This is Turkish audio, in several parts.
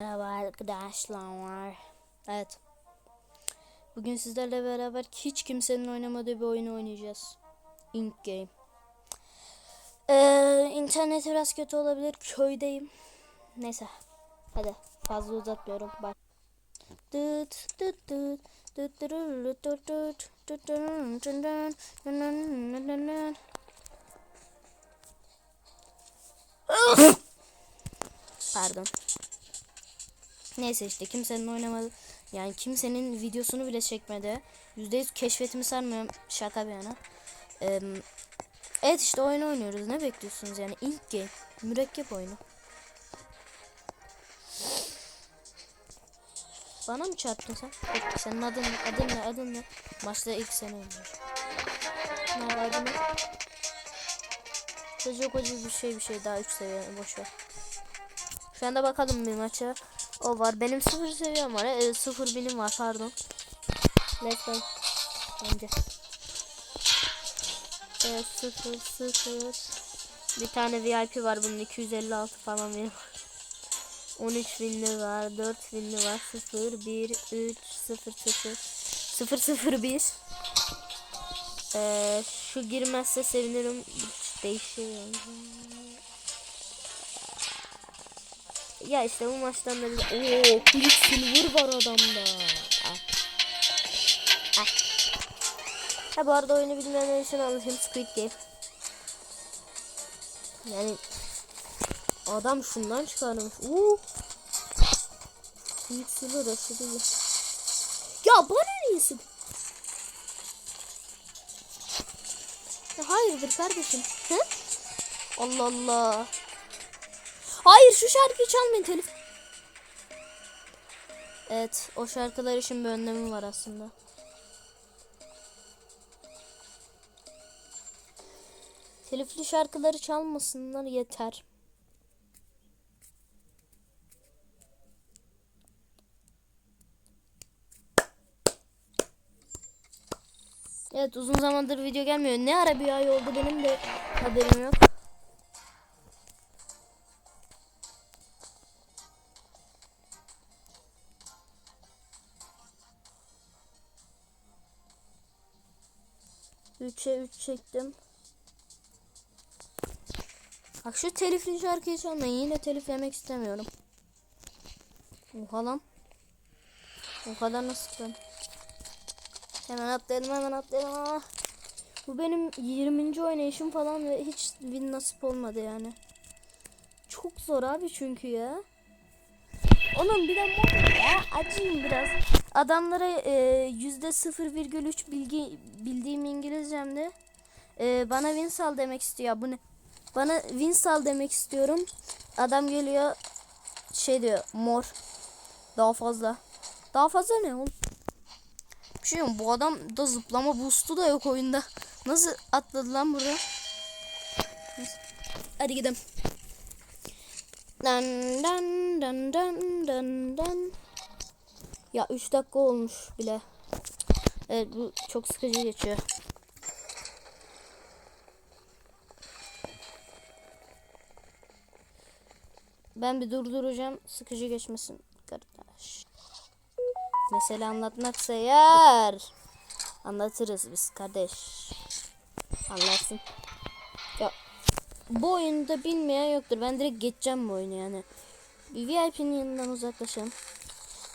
Merhaba arkadaşlar. Evet. Bugün sizlerle beraber hiç kimsenin oynamadığı bir oyunu oynayacağız. Ink Game. Ee, internet biraz kötü olabilir. Köydeyim. Neyse. Hadi fazla uzatmıyorum. Bak. Dıt dıt dırırırıt dın dın dın dın dın dın dın. Pardon. Neyse işte kimsenin oynamadı. Yani kimsenin videosunu bile çekmedi. %100 keşfetimi sarmıyorum. Şaka bir yana. Ee, evet işte oyun oynuyoruz. Ne bekliyorsunuz yani? İlk game. Mürekkep oyunu. Bana mı çarptın sen? Yok, senin adın, adın ne? Adın ne? Maçta ilk seni oynuyor. Nerede adın ne? Çocuk acı bir şey bir şey daha 3 seviye boş ver. Şu anda bakalım bir maça. O var. Benim sıfır seviyem var. E, sıfır binim var pardon. Let's go. Önce. Evet sıfır sıfır. Bir tane VIP var bunun 256 falan benim. 13 binli var, 4 binli var, 0, 1, 3, 0, 0, 0, 0, 1. Ee, şu girmezse sevinirim. Değişiyor. Ya işte bu maçtan da bir... Ooo Quick Silver var adamda. Ah. Ah. Ha bu arada oyunu bilmeyenler için anlatayım Squid Game. Yani adam şundan çıkarmış. Uuu. Quick Silver aşırı iyi. Ya bana? Ya hayırdır kardeşim? He? Allah Allah. Hayır şu şarkıyı çalmayın telif. Evet o şarkılar için bir önlemim var aslında. Telifli şarkıları çalmasınlar yeter. Evet uzun zamandır video gelmiyor. Ne ara bir ay oldu benim de haberim yok. Üçe üç çektim. Bak şu telifli şarkıyı çalmayın. Yine telif yemek istemiyorum. Oha lan. O kadar nasıl ben? Hemen atlayalım hemen atlayalım. Ah. Bu benim 20. oynayışım falan ve hiç win nasip olmadı yani. Çok zor abi çünkü ya. Onun bir de mod ya acıyım biraz. Adamlara e, yüzde 0,3 bilgi bildiğim İngilizcemde e, bana win sal demek istiyor. Bu ne? Bana win sal demek istiyorum. Adam geliyor şey diyor mor. Daha fazla. Daha fazla ne oğlum? Bir şey yok, bu adam da zıplama boost'u da yok oyunda. Nasıl atladı lan burada? Hadi gidelim. Dan dan dan dan dan dan. Ya 3 dakika olmuş bile. Evet bu çok sıkıcı geçiyor. Ben bir durduracağım sıkıcı geçmesin kardeş. Mesele anlatmaksa eğer anlatırız biz kardeş. Anlarsın. Ya bu oyunda bilmeyen yoktur. Ben direkt geçeceğim bu oyunu yani. VIP'nin yanından uzaklaşalım.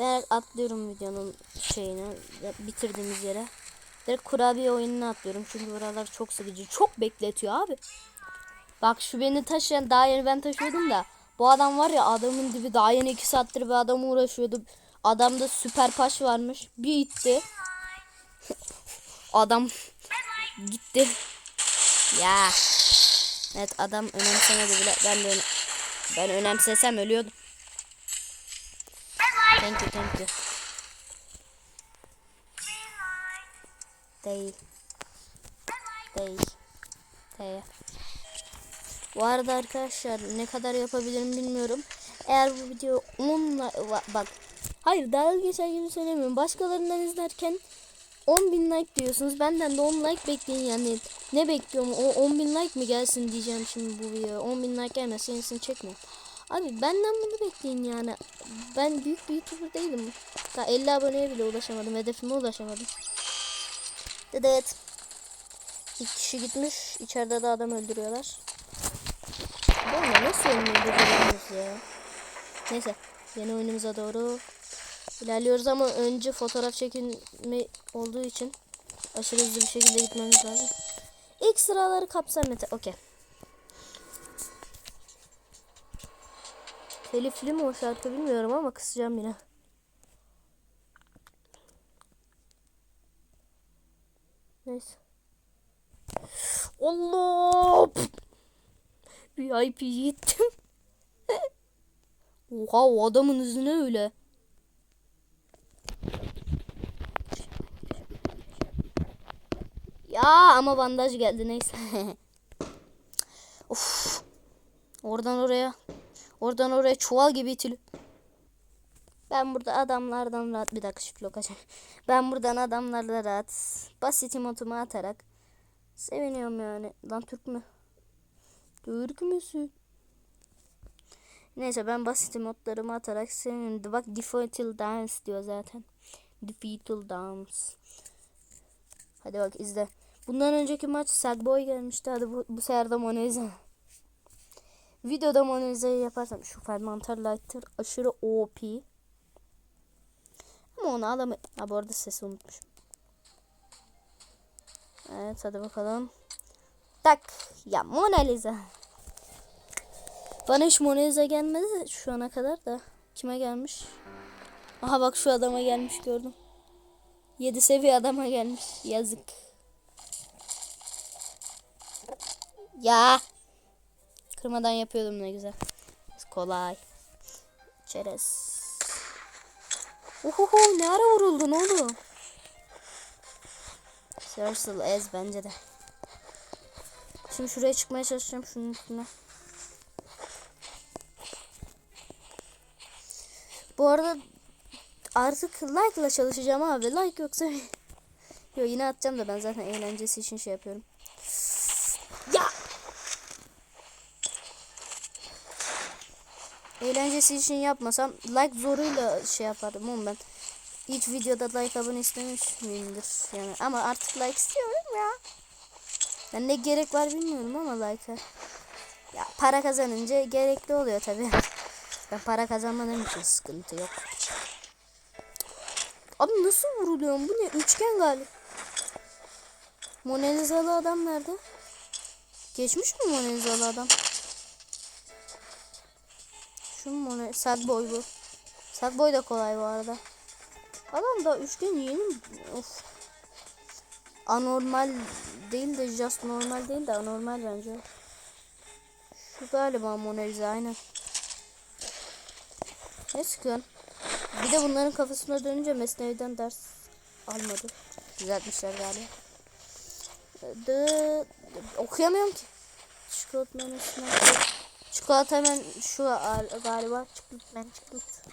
Ben atlıyorum videonun şeyini bitirdiğimiz yere. Direkt kurabiye oyununa atlıyorum. Çünkü buralar çok sıkıcı. Çok bekletiyor abi. Bak şu beni taşıyan daha yeni ben taşıyordum da. Bu adam var ya adamın dibi daha yeni 2 saattir bir adamı uğraşıyordu. Adamda süper paş varmış. Bir itti. adam gitti. Ya. Evet adam önemsemedi bile. Ben de ben önemsesem ölüyordum. Thank you, thank you. Değil. Değil. Bu arada arkadaşlar ne kadar yapabilirim bilmiyorum. Eğer bu video 10 like- bak hayır dalga geçer gibi söylemiyorum. Başkalarından izlerken 10 bin like diyorsunuz. Benden de 10 like bekleyin yani. Ne bekliyorum? O 10 bin like mi gelsin diyeceğim şimdi bu videoya. 10 bin like gelmezse yenisini çekmem. Abi benden bunu bekleyin yani. Ben büyük bir YouTuber değilim. Daha 50 aboneye bile ulaşamadım. Hedefime ulaşamadım. Evet. İki kişi gitmiş. İçeride de adam öldürüyorlar. Böyle nasıl beceriyoruz ya? Neyse. Yeni oyunumuza doğru ilerliyoruz ama önce fotoğraf çekilme olduğu için aşırı hızlı bir şekilde gitmemiz lazım. İlk sıraları kapsar meta. Okey. Telifli mi o şarkı bilmiyorum ama kısacağım yine. Neyse. Allah! VIP gittim. Oha o adamın hızı ne öyle? Ya ama bandaj geldi neyse. of. Oradan oraya. Oradan oraya çuval gibi itili. Ben burada adamlardan rahat bir dakika şu. Ben buradan adamlarla rahat basit emotumu atarak seviniyorum yani. Lan Türk mü? Türk müsün? Neyse ben basit emotlarımı atarak sevindim. Bak Defeatal Dance diyor zaten. Defeatal Dance. Hadi bak izle. Bundan önceki maç Sagboy gelmişti. Hadi bu, bu sefer de Mona Lisa. Videoda Mona Lisa'yı yaparsam şu Fermentar Lighter aşırı OP. Ama onu alamıyorum. Ha bu arada sesi unutmuşum. Evet hadi bakalım. Tak. Ya Mona Lisa. Bana hiç Mona Lisa gelmedi şu ana kadar da. Kime gelmiş? Aha bak şu adama gelmiş gördüm. 7 seviye adama gelmiş. Yazık. Ya. Kırmadan yapıyordum ne güzel. Kolay. Çerez. Uhuhu ne ara vuruldun oğlum? Cersei ez bence de. Şimdi şuraya çıkmaya çalışacağım şunun üstüne. Bu arada artık like ile çalışacağım abi. Like yoksa Yo yine atacağım da ben zaten eğlencesi için şey yapıyorum. Ya. Eğlencesi için yapmasam like zoruyla şey yapardım oğlum ben. Hiç videoda like abone istemiş miyimdir yani ama artık like istiyorum ya. Ben ne gerek var bilmiyorum ama like'a. Ya para kazanınca gerekli oluyor tabi. Ben para kazanmadığım için sıkıntı yok. Abi nasıl vuruluyorum? Bu ne? Üçgen galiba. Mona Lisa'lı adam nerede? Geçmiş mi Mona Lisa'lı adam? Şu mu Mona Sadboy bu. Sadboy da kolay bu arada. Adam da üçgen yeni? Of. Anormal değil de just normal değil de anormal bence. Şu galiba Mona Lisa aynen. Ne sıkıyorsun? Bir de bunların kafasına dönünce Mesnevi'den ders almadı. Düzeltmişler galiba. Dı, okuyamıyorum ki. Çikolata menüsüne. Çikolata hemen şu al- galiba. Çikolata men çikolata.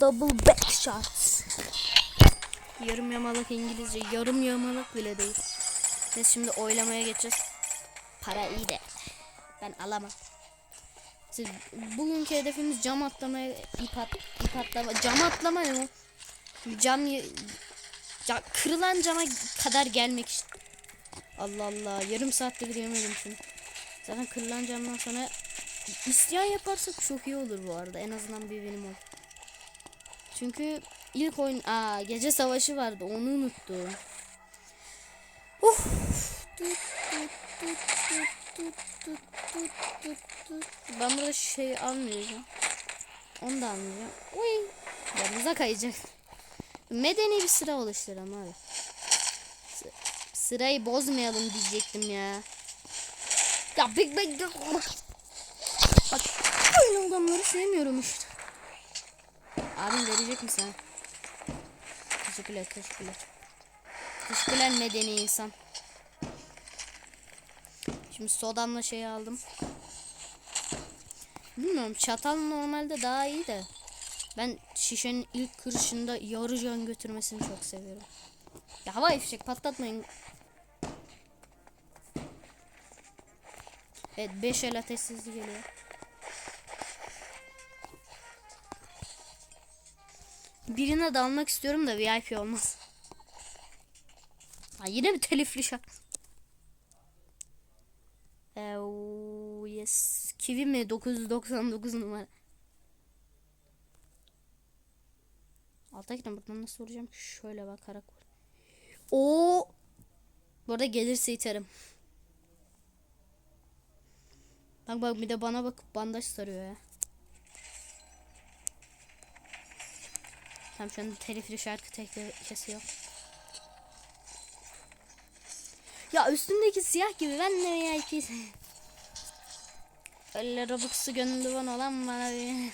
Double back shot. Yarım yamalak İngilizce. Yarım yamalak bile değil. Biz şimdi oylamaya geçeceğiz. Para iyi de. Ben alamam. Siz, bugünkü hedefimiz cam atlamaya ip, at, ip atlama. Cam atlama ne? Cam, y- ca- kırılan cama kadar gelmek işte. Allah Allah. Yarım saatte giremedim şunu. Zaten kırılan sonra isyan yaparsak çok iyi olur bu arada. En azından bir benim ol. Çünkü ilk oyun... Aa gece savaşı vardı. Onu unuttum. Uf. Ben burada şey almayacağım. Onu da almayacağım. Uy. Yanımıza kayacak. Medeni bir sıra oluşturalım abi. Sırayı bozmayalım diyecektim ya. Ya Big Bang Bak böyle adamları sevmiyorum işte. Abim verecek mi sen? Teşekkürler teşekkürler. Teşekkürler medeni insan. Şimdi sodamla şey aldım. Bilmiyorum çatal normalde daha iyi de. Ben şişenin ilk kırışında yarı can götürmesini çok seviyorum. Ya hava fişek patlatmayın. Evet 5 el ateş sesi geliyor. Birine dalmak istiyorum da VIP olmaz. Ha, yine bir telifli şarkı. Ee, oo, yes. Kivi mi? 999 numara. Alttakine buradan nasıl vuracağım? Şöyle bakarak vur. Oo. Bu arada gelirse iterim. Bak bak bir de bana bakıp bandaj sarıyor ya. Tam şu anda telifli şarkı tehlikesi yok. Ya üstündeki siyah gibi ben de VIP. Öyle Robux'u gönüllü bana olan bana bir.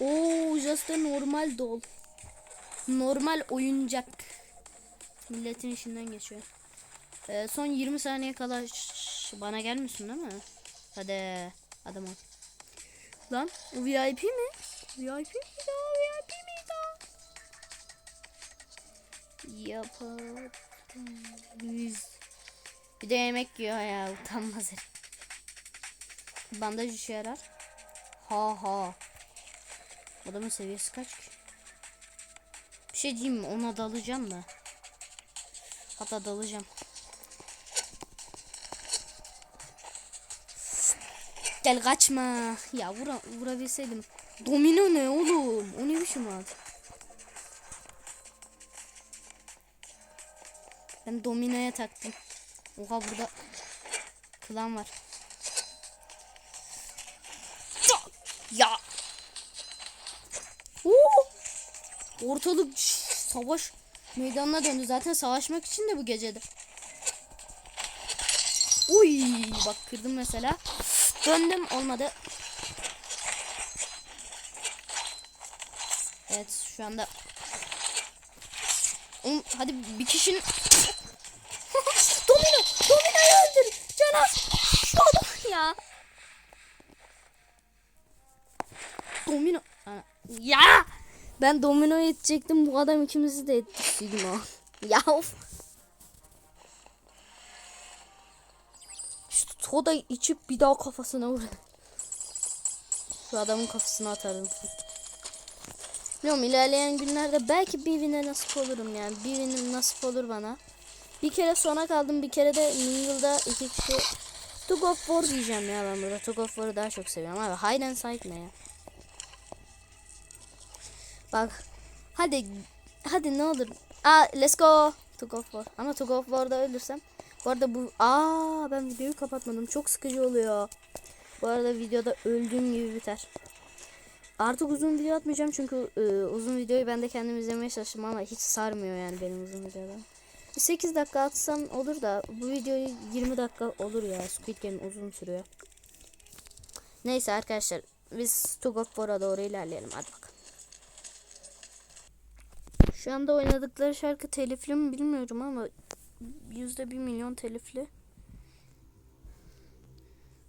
Oo, just a normal doll. Normal oyuncak. Milletin işinden geçiyor. Ee, son 20 saniye kala Şş, bana gelmiyorsun değil mi? Hadi adam ol. Lan o VIP mi? VIP miydi o VIP miydi o? Yapalım. Bir de yemek yiyor ya utanmaz herif. Bandaj işe yarar. Ha ha. Adamın seviyesi kaç ki? Bir şey diyeyim mi? Ona dalacağım da. Hatta dalacağım. Gel kaçma. Ya vura, vurabilseydim. Domino ne oğlum? O ne biçim adı? Ben dominoya taktım. Oha burada klan var. Ya. Oo! Ortalık savaş meydanına döndü. Zaten savaşmak için de bu gecede. Uy bak kırdım mesela. Döndüm olmadı. Evet şu anda Oğlum, hadi bir kişinin Domino Domino'yu öldür Şu adam ya. Domino Ya! Ben domino edecektim bu adam ikimizi de etti Sigma. Ya of soda içip bir daha kafasına vur. Şu adamın kafasına atarım. Bilmiyorum ilerleyen günlerde belki bir win'e nasip olurum yani. Bir win'im nasip olur bana. Bir kere sona kaldım. Bir kere de Mingle'da iki kişi Tug of War diyeceğim ya ben burada. Tug of War'ı daha çok seviyorum abi. Hide and Seek ne ya? Bak. Hadi. Hadi ne olur. Aa let's go. Tug of War. Ama Tug of War'da ölürsem. Bu arada bu. Aa ben videoyu kapatmadım. Çok sıkıcı oluyor. Bu arada videoda öldüğüm gibi biter. Artık uzun video atmayacağım çünkü e, uzun videoyu ben de kendim izlemeye çalıştım ama hiç sarmıyor yani benim uzun videoda. 8 dakika atsam olur da bu videoyu 20 dakika olur ya. Squid Game uzun sürüyor. Neyse arkadaşlar biz Tug of War'a doğru ilerleyelim hadi bakalım. Şu anda oynadıkları şarkı telifli mi bilmiyorum ama yüzde bir milyon telifli.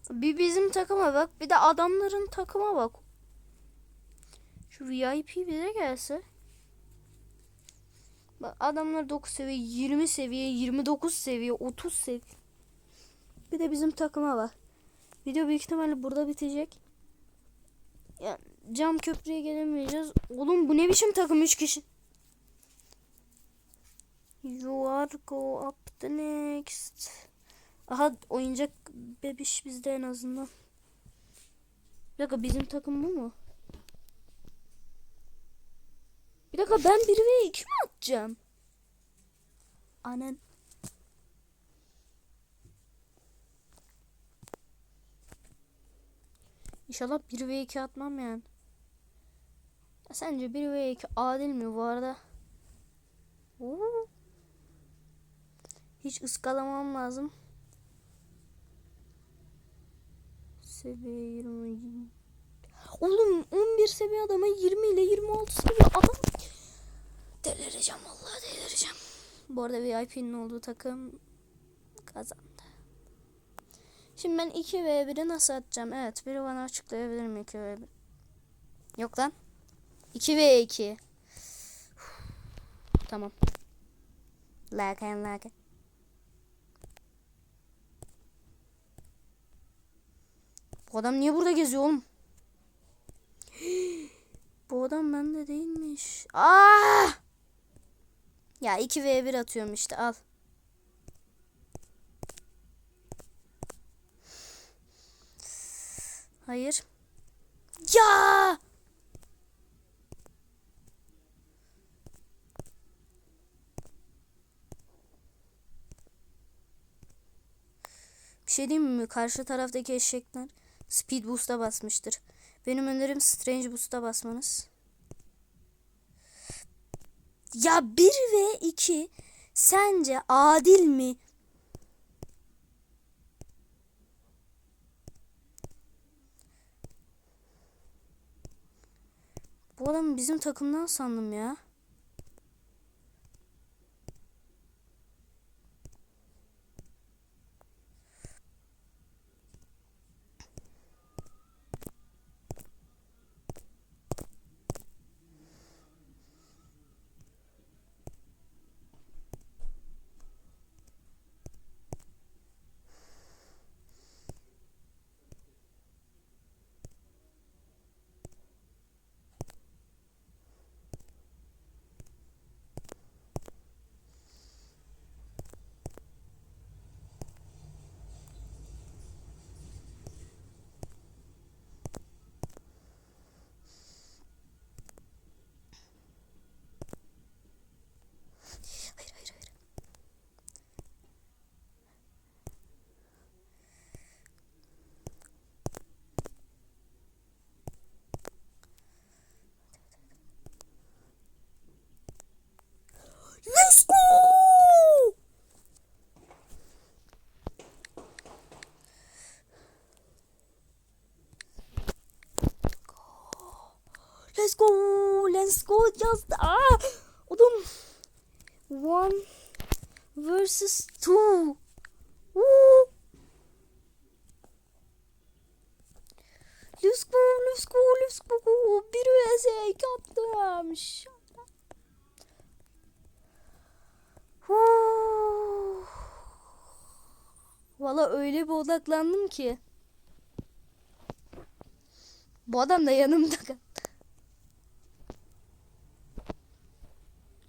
Bir bizim takıma bak bir de adamların takıma bak. Şu VIP bize gelse. Bak adamlar 9 seviye, 20 seviye, 29 seviye, 30 seviye. Bir de bizim takıma bak. Video büyük ihtimalle burada bitecek. Ya cam köprüye gelemeyeceğiz. Oğlum bu ne biçim takım 3 kişi. You are go up the next. Aha oyuncak bebiş bizde en azından. Bir dakika bizim takım bu mu? Bir dakika ben 1 ve 2 mi atacağım? Anen. İnşallah 1 ve 2 atmam yani. Ya sence 1 ve 2 adil mi bu arada? Oo. Hiç ıskalamam lazım. Seviye 20. Oğlum 11 seviye adama 20 ile 26 seviye adam. Delireceğim vallahi delireceğim. Bu arada VIP'nin olduğu takım kazandı. Şimdi ben 2 v 1'i nasıl atacağım? Evet biri bana açıklayabilir mi 2 v 1? Yok lan. 2 v 2. Tamam. Like and Bu adam niye burada geziyor oğlum? Bu adam bende değilmiş. Aa! Ya 2v1 atıyorum işte al. Hayır. Ya! Bir şey diyeyim mi? Karşı taraftaki eşekler Speed Boost'a basmıştır. Benim önerim Strange Boost'a basmanız. Ya 1 ve 2 sence adil mi? Bu adamı bizim takımdan sandım ya. Hayır hayır hayır. Let's go! Let's go! Let's go! Just ah! Oğlum one versus two. Woo! Let's go, let's go, let's go. Bir vs yaptım. Valla öyle bir odaklandım ki. Bu adam da yanımda.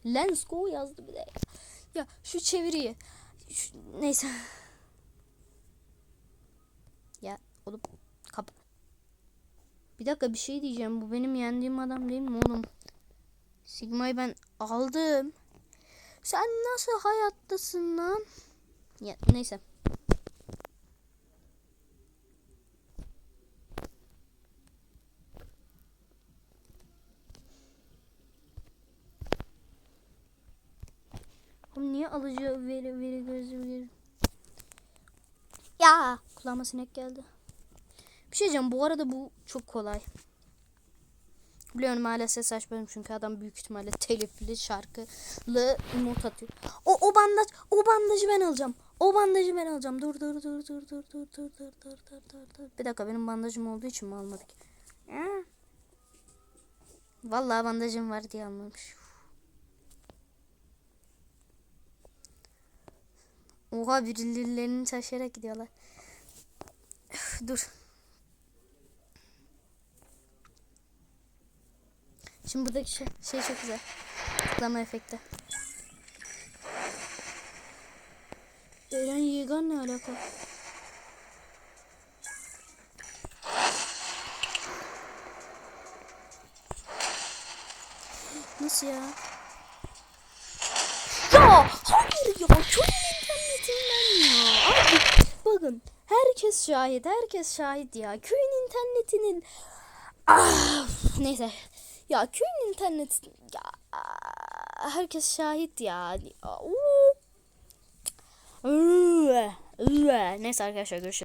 Let's go yazdı bir de. Ya şu çeviriyi. Şu- neyse. Ya oğlum kap. Bir dakika bir şey diyeceğim. Bu benim yendiğim adam değil mi oğlum? Sigma'yı ben aldım. Sen nasıl hayattasın lan? Ya neyse. Oğlum niye alıcı veri veri gözü veri? Ya kulağıma sinek geldi. Bir şey diyeceğim bu arada bu çok kolay. Biliyorum hala ses açmadım çünkü adam büyük ihtimalle telifli şarkılı not atıyor. O o bandaj o bandajı ben alacağım. O bandajı ben alacağım. Dur dur dur dur dur dur dur dur dur dur dur dur. Bir dakika benim bandajım olduğu için mi almadık? Ya. Vallahi bandajım var diye almamış. Oha birilerini taşıyarak gidiyorlar. Üf, dur. Şimdi buradaki şey, şey çok güzel. Tıklama efekti. Eren Yegan ne alaka? Nasıl ya? Ya hayır ya ya. Abi bakın herkes şahit herkes şahit ya. Köyün internetinin ah, neyse ya köyün interneti ya herkes şahit ya. Uuu. Neyse arkadaşlar görüşürüz.